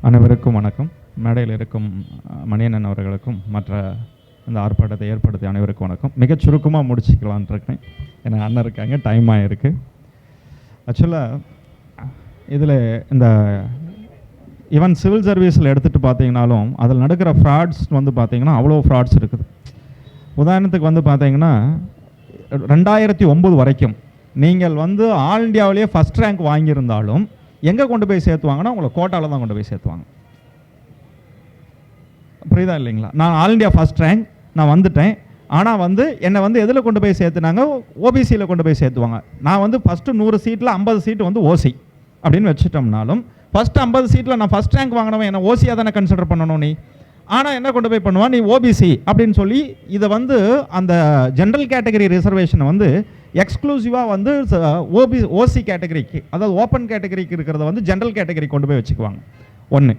அனைவருக்கும் வணக்கம். மேடையில் இருக்கும் அஹ், மணியண்ணன் அவர்களுக்கும் மற்ற இந்த ஆர்ப்பாட்டத்தை ஏற்படுத்திய அனைவருக்கும் வணக்கம். மிகச் சுருக்கமாக முடிச்சுக்கலான் இருக்கேன். ஏன்னா அண்ணன் இருக்காங்க டைம் ஆகிருக்கு ஆக்சுவலாக இதில் இந்த ஈவன் சிவில் சர்வீஸில் எடுத்துகிட்டு பார்த்தீங்கனாலும் அதில் நடக்கிற ஃப்ராட்ஸ் வந்து பார்த்தீங்கன்னா அவ்வளோ ஃப்ராட்ஸ் இருக்குது. உதாரணத்துக்கு வந்து பார்த்தீங்கன்னா ரெண்டாயிரத்தி ஒம்பது வரைக்கும் நீங்கள் வந்து ஆல் இந்தியாவிலேயே ஃபஸ்ட் ரேங்க் வாங்கியிருந்தாலும் எங்கே கொண்டு போய் சேர்த்துவாங்கன்னா உங்களை கோட்டாவில் தான் கொண்டு போய் சேர்த்துவாங்க. புரியுதா இல்லைங்களா? நான் ஆல் இந்தியா ஃபஸ்ட் ரேங்க் நான் வந்துட்டேன். ஆனால் வந்து என்னை வந்து எதில் கொண்டு போய் சேர்த்துனாங்க? ஓபிசியில் கொண்டு போய் சேர்த்துவாங்க. நான் வந்து ஃபஸ்ட்டு நூறு சீட்டில் ஐம்பது சீட்டு வந்து ஓசி அப்படின்னு வச்சுட்டோம்னாலும் ஃபஸ்ட்டு ஐம்பது சீட்டில் நான் ஃபஸ்ட் ரேங்க் வாங்கினவன் என்ன ஓசியாக தானே கன்சிடர் பண்ணணும் நீ? ஆனால் என்ன கொண்டு போய் பண்ணுவான்? நீ ஓபிசி அப்படின்னு சொல்லி இதை வந்து அந்த ஜென்ரல் கேட்டகரி ரிசர்வேஷனை வந்து எக்ஸ்க்ளூசிவாக வந்து ஓபி ஓசி கேட்டகரிக்கு அதாவது ஓப்பன் கேட்டகரிக்கு இருக்கிறத வந்து ஜென்ரல் கேட்டகரி கொண்டு போய் வச்சுக்குவாங்க. ஒன்று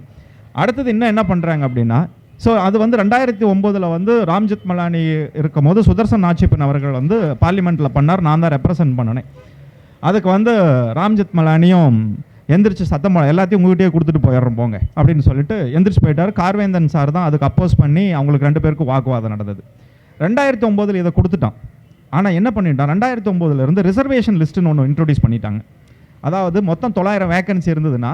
அடுத்தது இன்னும் என்ன பண்ணுறாங்க அப்படின்னா ஸோ அது வந்து ரெண்டாயிரத்தி ஒம்போதில் வந்து ராம்ஜித் மலானி இருக்கும் போது சுதர்சன் நாச்சிப்பன் அவர்கள் வந்து பார்லிமெண்ட்டில் பண்ணார். நான் தான் ரெப்ரசன்ட் பண்ணினேன் அதுக்கு வந்து ராம்ஜித் மலானியும் எந்திரிச்சு சத்தம் எல்லாத்தையும் உங்ககிட்டயே கொடுத்துட்டு போயிடுறோம் போங்க. அப்படின்னு சொல்லிட்டு எந்திரிச்சு போயிட்டார். கார்வேந்தன் சார் தான் அதுக்கு அப்போஸ் பண்ணி அவங்களுக்கு ரெண்டு பேருக்கும் வாக்குவாதம் நடந்தது. ரெண்டாயிரத்தி ஒம்போதில் இதை கொடுத்துட்டான். ஆனால் என்ன பண்ணிட்டான்? ரெண்டாயிரத்தி ஒம்போதுலேருந்து ரிசர்வேஷன் லிஸ்ட்டுன்னு ஒன்று இன்ட்ரொடியூஸ் பண்ணிட்டாங்க. அதாவது மொத்தம் தொள்ளாயிரம் வேக்கன்சி இருந்ததுன்னா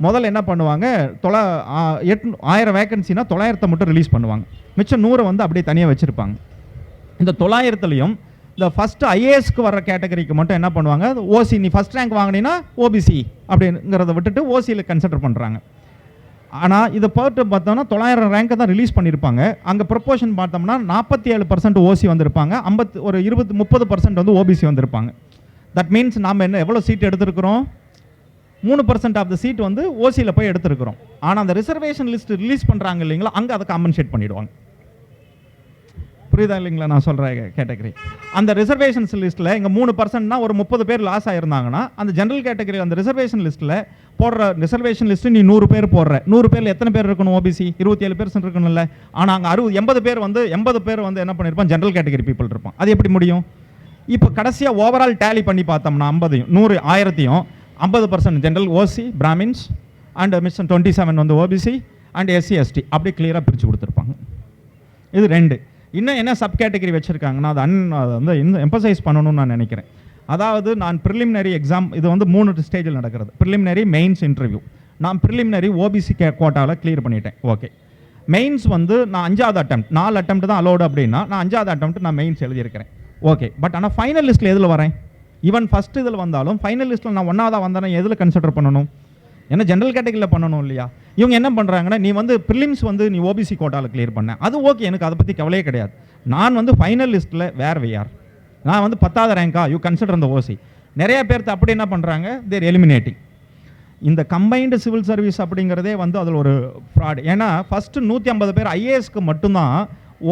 முதல்ல என்ன பண்ணுவாங்க? தொள்ளா ஆ, ஆயிரம் வேக்கன்சின்னா தொள்ளாயிரத்தை மட்டும் ரிலீஸ் பண்ணுவாங்க. மிச்சம் நூறை வந்து அப்படியே தனியாக வச்சுருப்பாங்க. இந்த தொள்ளாயிரத்துலையும் இந்த ஃபஸ்ட்டு ஐஏஎஸ்க்கு வர கேட்டகரிக்கு மட்டும் என்ன பண்ணுவாங்க? ஓசி நீ ஃபஸ்ட் ரேங்க் வாங்கினீங்கன்னா ஓபிசி அப்படிங்கிறத விட்டுட்டு ஓசியில் கன்சிடர் பண்ணுறாங்க ஆனால் இதை போட்டு பார்த்தோம்னா தொள்ளாயிரம் ரேங்கை தான் ரிலீஸ் பண்ணியிருப்பாங்க அங்கே ப்ரொப்போஷன் பார்த்தோம்னா நாற்பத்தி ஏழு பர்சன்ட் ஓசி வந்திருப்பாங்க. ஐம்பத்து ஒரு இருபது முப்பது பர்சன்ட் வந்து ஓபிசி வந்திருப்பாங்க. தட் மீன்ஸ் நாம் என்ன எவ்வளோ சீட் எடுத்திருக்கிறோம்? மூணு பர்சன்ட் ஆஃப் த சீட் வந்து ஓசியில் போய் எடுத்திருக்கிறோம். ஆனால் அந்த ரிசர்வேஷன் லிஸ்ட் ரிலீஸ் பண்ணுறாங்க இல்லைங்களா அங்கே அதை காம்பன்சேட் பண்ணிடுவாங்க. புரியுதா இல்லைங்களா நான் சொல்கிற கேட்டகரி? அந்த ரிசர்வேஷன்ஸ் லிஸ்ட்டில் இங்கே மூணு பர்சன்ட்னா ஒரு முப்பது பேர் லாஸ் ஆயிருந்தாங்கன்னா அந்த ஜென்ரல் கேட்டகரி அந்த ரிசர்வேஷன் லிஸ்ட்டில் போடுற ரிசர்வேஷன் லிஸ்ட்டு நீ நூறு பேர் போடுற. நூறு பேரில் எத்தனை பேர் இருக்கணும் ஓபிசி இருபத்தி ஏழு பேர்சன்ட் இருக்கணும்ல. ஆனால் அங்கே அறுபது எண்பது பேர் வந்து எண்பது பேர் வந்து என்ன பண்ணியிருப்பான் ஜென்ரல் கேட்டகரி பீப்புள் இருப்பான் அது எப்படி முடியும்? இப்போ கடைசியாக ஓவரால் டேலி பண்ணி பார்த்தோம்னா ஐம்பதையும் நூறு ஆயிரத்தையும் ஐம்பது percent general OC Brahmins and mission twenty seven வந்து ஓபிசி அண்ட் எஸ்சி எஸ்டி அப்படியே கிளியராக பிரித்து கொடுத்துருப்பாங்க. இது ரெண்டு. இன்னும் என்ன சப் கேட்டகரி வச்சுருக்காங்கன்னா அது அன் அதை வந்து இன்னும் எம்பசைஸ் பண்ணணும்னு நான் நினைக்கிறேன். அதாவது நான் ப்ரிலிமினரி எக்ஸாம் இது வந்து மூணு ஸ்டேஜில் நடக்கிறது. ப்ரிலிமினரி மெயின்ஸ் இன்டர்வியூ நான் ப்ரிலிமினரி ஓபிசி கே கோட்டாவில் கிளியர் பண்ணிட்டேன். ஓகே மெயின்ஸ் வந்து நான் அஞ்சாவது அட்டம் நாலு அட்டம் தான் அலோடு அப்படின்னா நான் அஞ்சாவது அட்டம் நான் மெயின்ஸ் எழுதியிருக்கிறேன். ஓகே பட் ஆனால் ஃபைனல் லிஸ்ட்டில் எதில் வரேன்? ஈவன் ஃபஸ்ட் இதில் வந்தாலும் ஃபைனல் லிஸ்ட்டில் நான் ஒன்றாவதாக வந்தேன்னா எதில் கன்சிடர் பண்ணணும்? ஏன்னா ஜென்ரல் கேட்டகரியில் பண்ணணும் இல்லையா? இவங்க என்ன பண்ணுறாங்கன்னா நீ வந்து ப்ரிலிம்ஸ் வந்து நீ ஓபிசி கோட்டாவில் கிளியர் பண்ண. அது ஓகே எனக்கு அதை பற்றி கவலையே கிடையாது. நான் வந்து ஃபைனல் லிஸ்ட்டில் வேர் வையார் நான் வந்து பத்தாவது ரேங்கா யூ கன்சிடர் அந்த ஓசி நிறைய பேர்த்து அப்படி என்ன பண்ணுறாங்க தேர் எலிமினேட்டிங் இந்த கம்பைன்டு சிவில் சர்வீஸ் அப்படிங்கிறதே வந்து அதில் ஒரு ஃப்ராட் ஏன்னா ஃபஸ்ட்டு நூற்றி ஐம்பது பேர் ஐஏஎஸ்க்கு மட்டும்தான்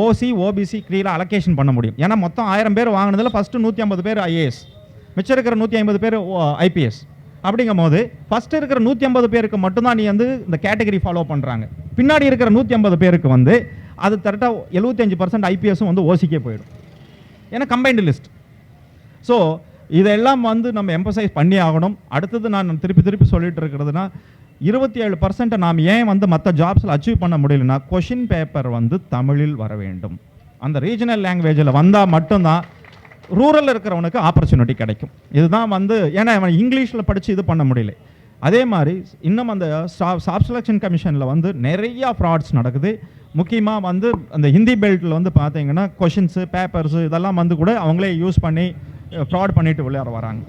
ஓசி ஓபிசி கிளியராக அலோகேஷன் பண்ண முடியும். ஏன்னா மொத்தம் ஆயிரம் பேர் வாங்கினதில் ஃபஸ்ட்டு நூற்றி ஐம்பது பேர் ஐஏஎஸ் மிச்சம் இருக்கிற நூற்றி ஐம்பது பேர் ஐபிஎஸ் அப்படிங்கும் போது ஃபஸ்ட்டு இருக்கிற நூற்றி ஐம்பது பேருக்கு மட்டும்தான் நீ வந்து இந்த கேட்டகரி ஃபாலோ பண்ணுறாங்க பின்னாடி இருக்கிற நூற்றி ஐம்பது பேருக்கு வந்து அது கரெக்டாக எழுபத்தஞ்சு பர்சன்ட் ஐபிஎஸும் வந்து ஓசிக்கே போயிடும். ஏன்னா கம்பைன்டு லிஸ்ட் ஸோ இதெல்லாம் வந்து நம்ம எம்பசைஸ் பண்ணி ஆகணும். அடுத்தது நான் திருப்பி திருப்பி சொல்லிட்டு இருக்கிறதுனா இருபத்தி ஏழு பர்சன்ட்டை நாம் ஏன் வந்து மற்ற ஜாப்ஸில் அச்சீவ் பண்ண முடியலன்னா கொஷின் பேப்பர் வந்து தமிழில் வர வேண்டும். அந்த ரீஜனல் லாங்குவேஜில் வந்தால் மட்டும்தான் ரூரலில் இருக்கிறவனுக்கு ஆப்பர்ச்சுனிட்டி கிடைக்கும். இதுதான் வந்து ஏன்னா அவன் இங்கிலீஷில் படித்து இது பண்ண முடியல. அதே மாதிரி இன்னும் அந்த ஸ்டாஃப் செலெக்ஷன் கமிஷனில் வந்து நிறையா ஃப்ராட்ஸ் நடக்குது. முக்கியமாக வந்து அந்த ஹிந்தி பெல்ட்டில் வந்து பார்த்தீங்கன்னா கொஷின்ஸு பேப்பர்ஸு இதெல்லாம் வந்து கூட அவங்களே யூஸ் பண்ணி ஃப்ராட் பண்ணிட்டு விளையாட வராங்க.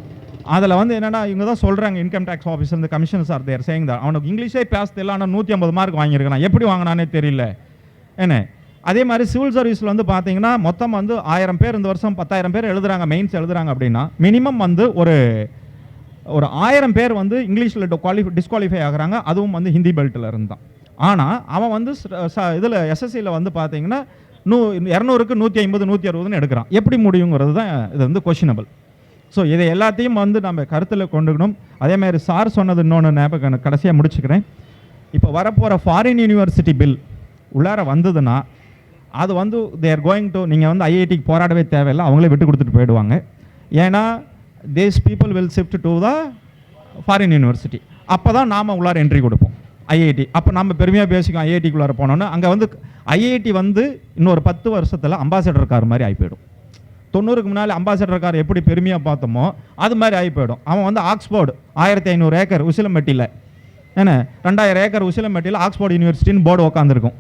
அதில் வந்து என்னென்னா இவங்க தான் சொல்கிறாங்க இன்கம் டேக்ஸ் ஆஃபீஸர் இந்த கமிஷனர்ஸ் ஆர் தேர் சேங் தான் அவனுக்கு இங்கிலீஷே பேச தெரியல ஆனால் நூற்றி ஐம்பது மார்க் வாங்கியிருக்கான் எப்படி வாங்கினானே தெரியல. என்ன? அதே மாதிரி சிவில் சர்வீஸில் வந்து பார்த்தீங்கன்னா மொத்தம் வந்து ஆயிரம் பேர் இந்த வருஷம் பத்தாயிரம் பேர் எழுதுறாங்க மெயின்ஸ் எழுதுறாங்க அப்படின்னா மினிமம் வந்து ஒரு ஒரு ஆயிரம் பேர் வந்து இங்கிலீஷில் குவாலிஃபை டிஸ்குவாலிஃபை ஆகுறாங்க. அதுவும் வந்து ஹிந்தி பெல்ட்டில் இருந்தான். ஆனால் அவன் வந்து இதில் எஸ்எஸ்சியில் வந்து பார்த்தீங்கன்னா நூ இரநூறுக்கு நூற்றி ஐம்பது நூற்றி அறுபதுன்னு எடுக்கிறான். எப்படி முடியுங்கிறது தான் இது வந்து கொஷினபிள் ஸோ இதை எல்லாத்தையும் வந்து நம்ம கருத்தில் கொண்டுக்கணும். அதே மாதிரி சார் சொன்னது இன்னொன்று ஞாபகம் கடைசியாக முடிச்சுக்கிறேன். இப்போ வரப்போகிற ஃபாரின் யூனிவர்சிட்டி பில் உள்ளார வந்ததுன்னா அது வந்து தேர் கோயிங் டு நீங்கள் வந்து ஐஐடிக்கு போராடவே தேவையில்லை அவங்களே விட்டு கொடுத்துட்டு போயிடுவாங்க. ஏன்னா these people will shift to the foreign university அப்போ தான் நாம் உள்ளார என்ட்ரி கொடுப்போம் ஐஐடி அப்போ நம்ம பெருமையாக பேசிக்கோம் ஐஐடிக்குள்ளார போனோன்னு அங்கே வந்து ஐஐடி வந்து இன்னொரு பத்து வருஷத்தில் அம்பாசடர் கார் மாதிரி ஆகி போயிடும். தொண்ணூறுக்கு முன்னால் அம்பாசடர் கார் எப்படி பெருமையாக பார்த்தோமோ அது மாதிரி ஆகி போயிடும். அவன் வந்து ஆக்ஸ்போர்டு ஆயிரத்தி ஐநூறு ஏக்கர் உசிலம்பட்டியில். என்ன? ரெண்டாயிரம் ஏக்கர் உசிலம்பட்டியில் ஆக்ஸ்போர்ட் யூனிவர்சிட்டின்னு போர்டு உட்காந்துருக்கும்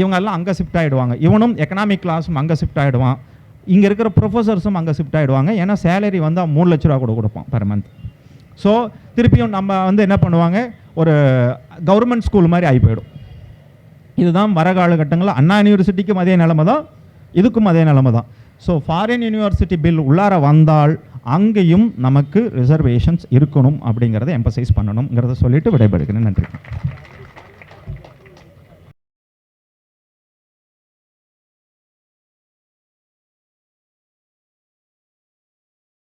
இவங்க எல்லாம் அங்கே ஷிஃப்ட் ஆகிடுவாங்க இவனும் எக்கனாமிக் கிளாஸும் அங்கே ஷிஃப்ட் ஆகிடுவான் இங்கே இருக்கிற ப்ரொஃபஸர்ஸும் அங்கே ஷிஃப்ட் ஆகிடுவாங்க ஏன்னா சேலரி வந்து அவன் மூணு லட்ச ரூபா கூட கொடுப்பான் பெர் மந்த் ஸோ திருப்பியும் நம்ம வந்து என்ன பண்ணுவாங்க? ஒரு கவர்மெண்ட் ஸ்கூல் மாதிரி ஆகி போயிடும். இதுதான் வர காலகட்டங்களில் அண்ணா யூனிவர்சிட்டிக்கும் அதே நிலமை தான். இதுக்கும் அதே நிலமை தான். ஸோ ஃபாரின் யூனிவர்சிட்டி பில் உள்ளார வந்தால் அங்கேயும் நமக்கு ரிசர்வேஷன்ஸ் இருக்கணும் அப்படிங்கிறத எம்பசைஸ் பண்ணணுங்கிறத சொல்லிட்டு விடைபெறுகிறேன். நன்றி.